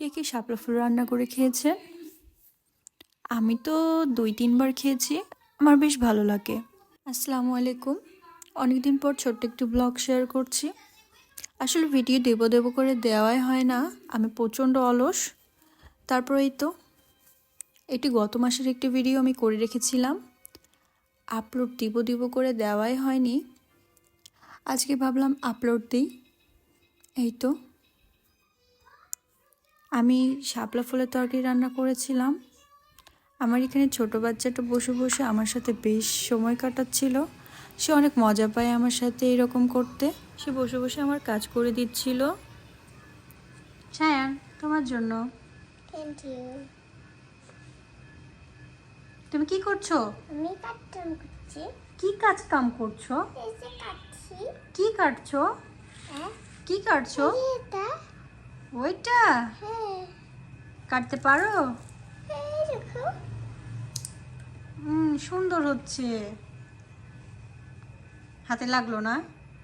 কে কে শাপলা ফুল রান্না করে খেয়েছে? আমি তো দুই, তিনবার খেয়েছি। আমার বেশ ভালো লাগে। আসসালামু আলাইকুম। অনেকদিন পর ছোট্ট একটু ব্লগ শেয়ার করছি। আসলে ভিডিও দেবো দেবো করে দেওয়াই হয় না। আমি প্রচণ্ড অলস। তারপর এই তো, এটি গত মাসের একটি ভিডিও আমি করে রেখেছিলাম। আপলোড দিব দিব করে দেওয়াই হয়নি। আজকে ভাবলাম আপলোড দিই। এই তো। আমি শাপলা ফুলের তরকারি রান্না করেছিলাম। আমার এখানে ছোট বাচ্চাটা বসে বসে আমার সাথে বেশ সময় কাটাচ্ছিল। সে অনেক মজা পায় আমার সাথে এরকম করতে। সে বসে বসে আমার কাজ করে দিচ্ছিল। সায়ান তোমার জন্য। ইউ তুমি কি করছ? আমি কাটতাম করছি। কি কাজ কাম করছ? এই যে কাটছি। কি কাটছো? হ্যাঁ? কি কাটছো? এটা ওইটা? হ্যাঁ। কাটতে পারো? হুম সুন্দর হচ্ছে। হাতে লাগল না?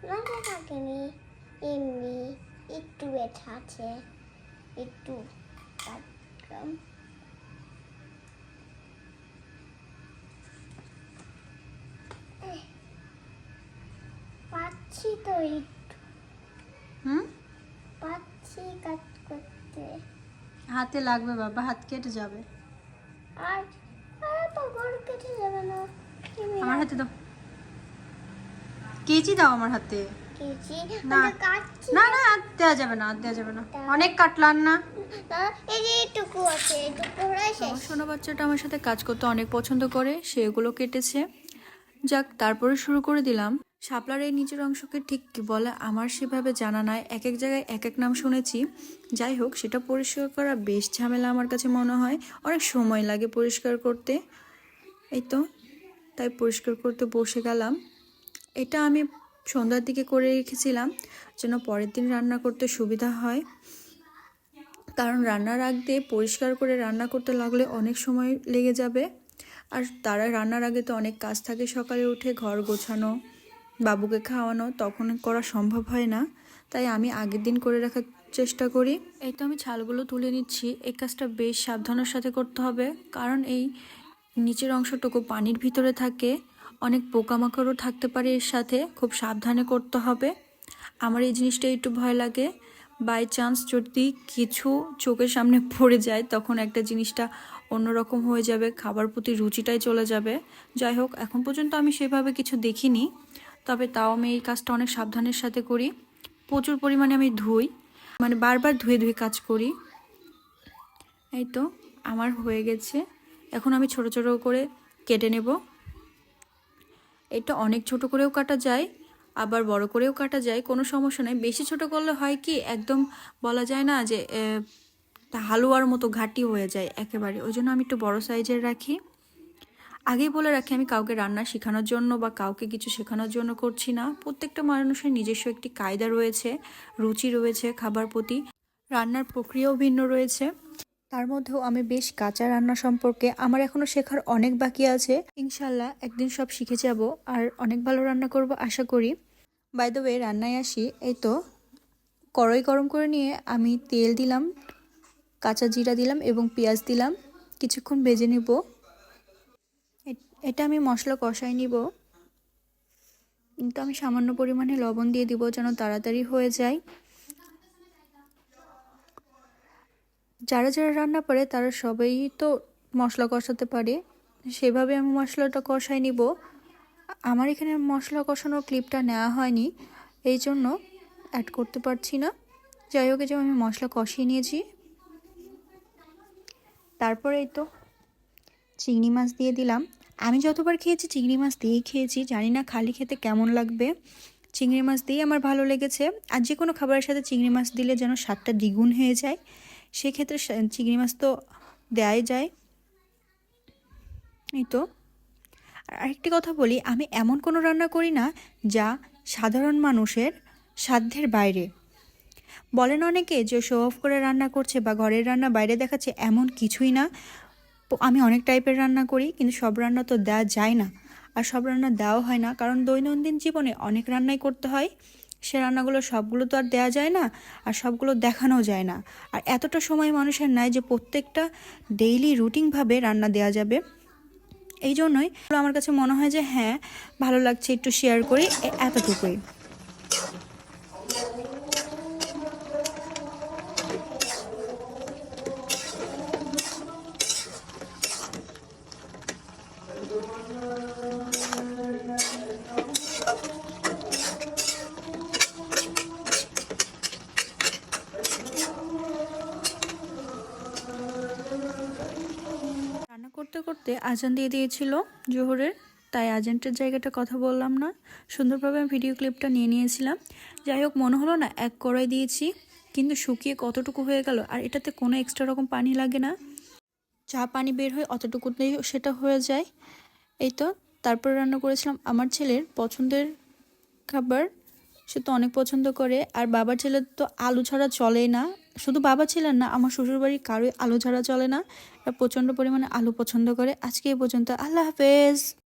লাগা লাগেনি। এমনি একটু ব্যথা আছে একটু পাচ্ছি তো একটু। হুম? হাতে লাগবে বাবা হাত কেটে যাবে। আর আর তো গরু কেটে যাবে না। আমার হাতে দাও। কেচি দাও আমার হাতে। কেজি না। না আর দেওয়া যাবে না আর দেওয়া যাবে না। অনেক কাটলাম না। না, এই যে এইটুকু আছে এইটুকু শেষ। আমার সোনা বাচ্চাটা আমার সাথে কাজ করতে অনেক পছন্দ করে সে এগুলো কেটেছে। যাক তারপরে শুরু করে দিলাম। শাপলার এই নিচের অংশকে ঠিক কি বলে আমার সেভাবে জানা নাই। এক এক জায়গায় এক এক নাম শুনেছি। যাই হোক, সেটা পরিষ্কার করা বেশ ঝামেলা আমার কাছে মনে হয়। অনেক সময় লাগে পরিষ্কার করতে। এই তো, তাই পরিষ্কার করতে বসে গেলাম। এটা আমি সন্ধ্যার দিকে করে রেখেছিলাম, যেন পরের দিন রান্না করতে সুবিধা হয়। কারণ রান্নার দিয়ে পরিষ্কার করে রান্না করতে লাগলে অনেক সময় লেগে যাবে। আর তারা রান্নার আগে তো অনেক কাজ থাকে, সকালে উঠে ঘর গোছানো। বাবুকে খাওয়ানো তখন করা সম্ভব হয় না। তাই আমি আগের দিন করে রাখার চেষ্টা করি। এই তো আমি ছালগুলো তুলে নিচ্ছি। এই কাজটা বেশ সাবধানের সাথে করতে হবে। কারণ এই নিচের অংশটুকু পানির ভিতরে থাকে। অনেক পোকামাকড়ও থাকতে পারে এর সাথে। খুব সাবধানে করতে হবে। আমার এই জিনিসটা একটু ভয় লাগে। বাই চান্স যদি কিছু চোখের সামনে পড়ে যায়, তখন একটা জিনিসটা অন্যরকম হয়ে যাবে। খাবার প্রতি রুচিটাই চলে যাবে। যাই হোক, এখন পর্যন্ত আমি সেভাবে কিছু দেখিনি। তবে তাও আমি এই কাজটা অনেক সাবধানের সাথে করি। প্রচুর পরিমাণে আমি ধুই মানে বারবার ধুয়ে ধুয়ে কাজ করি। এই তো, আমার হয়ে গেছে। এখন আমি ছোট ছোট করে কেটে নেব। এটা অনেক ছোট করেও কাটা যায়, আবার বড় করেও কাটা যায়, কোনো সমস্যা নেই। বেশি ছোট করলে হয় কি, একদম বলা যায় না যে হালুয়ার মতো ঘাটি হয়ে যায় একেবারে। ওই জন্য আমি একটু বড় সাইজের রাখি। আগেই বলে রাখি, আমি কাউকে রান্না শেখানোর জন্য বা কাউকে কিছু শেখানোর জন্য করছি না। প্রত্যেকটা মানুষের নিজস্ব একটি কায়দা রয়েছে, রুচি রয়েছে খাবার প্রতি, রান্নার প্রক্রিয়াও ভিন্ন রয়েছে। তার মধ্যেও আমি বেশ কাঁচা রান্না সম্পর্কে আমার এখনও শেখার অনেক বাকি আছে। ইনশাল্লাহ একদিন সব শিখে যাব আর অনেক ভালো রান্না করব আশা করি। বাই দ্য ওয়ে রান্নায় আসি, এই তো কড়াই গরম করে নিয়ে আমি তেল দিলাম, কাঁচা জিরা দিলাম এবং পেঁয়াজ দিলাম, কিছুক্ষণ ভেজে নিব। এটা আমি মশলা কষাই নিব। কিন্তু আমি সামান্য পরিমাণে লবণ দিয়ে দিব যেন তাড়াতাড়ি হয়ে যায়। যারা যারা রান্না পারে তারা সবাই তো মশলা কষাতে পারে। সেভাবে আমি মশলাটা কষাই নিব। আমার এখানে মশলা কষানোর ক্লিপটা নেওয়া হয়নি। এই জন্য অ্যাড করতে পারছি না। যাই হোক আমি মশলা কষিয়ে নিয়েছি। তারপরে এই তো চিংড়ি মাছ দিয়ে দিলাম। আমি যতবার খেয়েছি, চিংড়ি মাছ দিয়েই খেয়েছি। জানি না খালি খেতে কেমন লাগবে। চিংড়ি মাছ দিয়েই আমার ভালো লেগেছে। আর যে কোনো খাবারের সাথে চিংড়ি মাছ দিলে যেন স্বাদটা দ্বিগুণ হয়ে যায়, সেক্ষেত্রে চিংড়ি মাছ তো দেয়াই যায়। এই তো। আর আরেকটি কথা বলি, আমি এমন কোনো রান্না করি না যা সাধারণ মানুষের সাধ্যের বাইরে। বলেন অনেকে যে শো অফ করে রান্না করছে বা ঘরের রান্না বাইরে দেখাচ্ছে এমন কিছুই না। আমি অনেক টাইপের রান্না করি, কিন্তু সব রান্না তো দেওয়া যায় না। আর সব রান্না দেওয়া হয় না, কারণ দৈনন্দিন জীবনে অনেক রান্নাই করতে হয়। সে রান্নাগুলো সবগুলো তো আর দেওয়া যায় না, আর সবগুলো দেখানো যায় না। আর এতটা সময় মানুষের নাই যে প্রত্যেকটা ডেইলি রুটিনভাবে রান্না দেওয়া যাবে। এই জন্যই আমার কাছে মনে হয় যে হ্যাঁ ভালো লাগছে একটু শেয়ার করি এতটুকুই। করতে করতে আজান দিয়ে দিয়েছিল জোহরের, তাই আজানটার জায়গাটা কথা বললাম না। সুন্দরভাবে আমি ভিডিও ক্লিপটা নিয়ে নিয়েছিলাম। যাই হোক, মনে হলো না এক কড়াই দিয়েছি, কিন্তু শুকিয়ে কতটুকু হয়ে গেল, আর এটাতে কোনো এক্সট্রা রকম পানি লাগে না। চা পানি বের হয় অতটুকুতেই সেটা হয়ে যায়। এই তো, তারপর রান্না করেছিলাম আমার ছেলের পছন্দের খাবার। সে তো অনেক পছন্দ করে, আর বাবার ছেলের তো আলু ছাড়া চলেই না। শুধু বাবা ছিলেন না, আমার শ্বশুরবাড়ির কারোই আলু ছাড়া চলে না প্রচণ্ড পরিমাণে আলু পছন্দ করে। আজকে এই পর্যন্ত, আল্লাহ হাফেজ।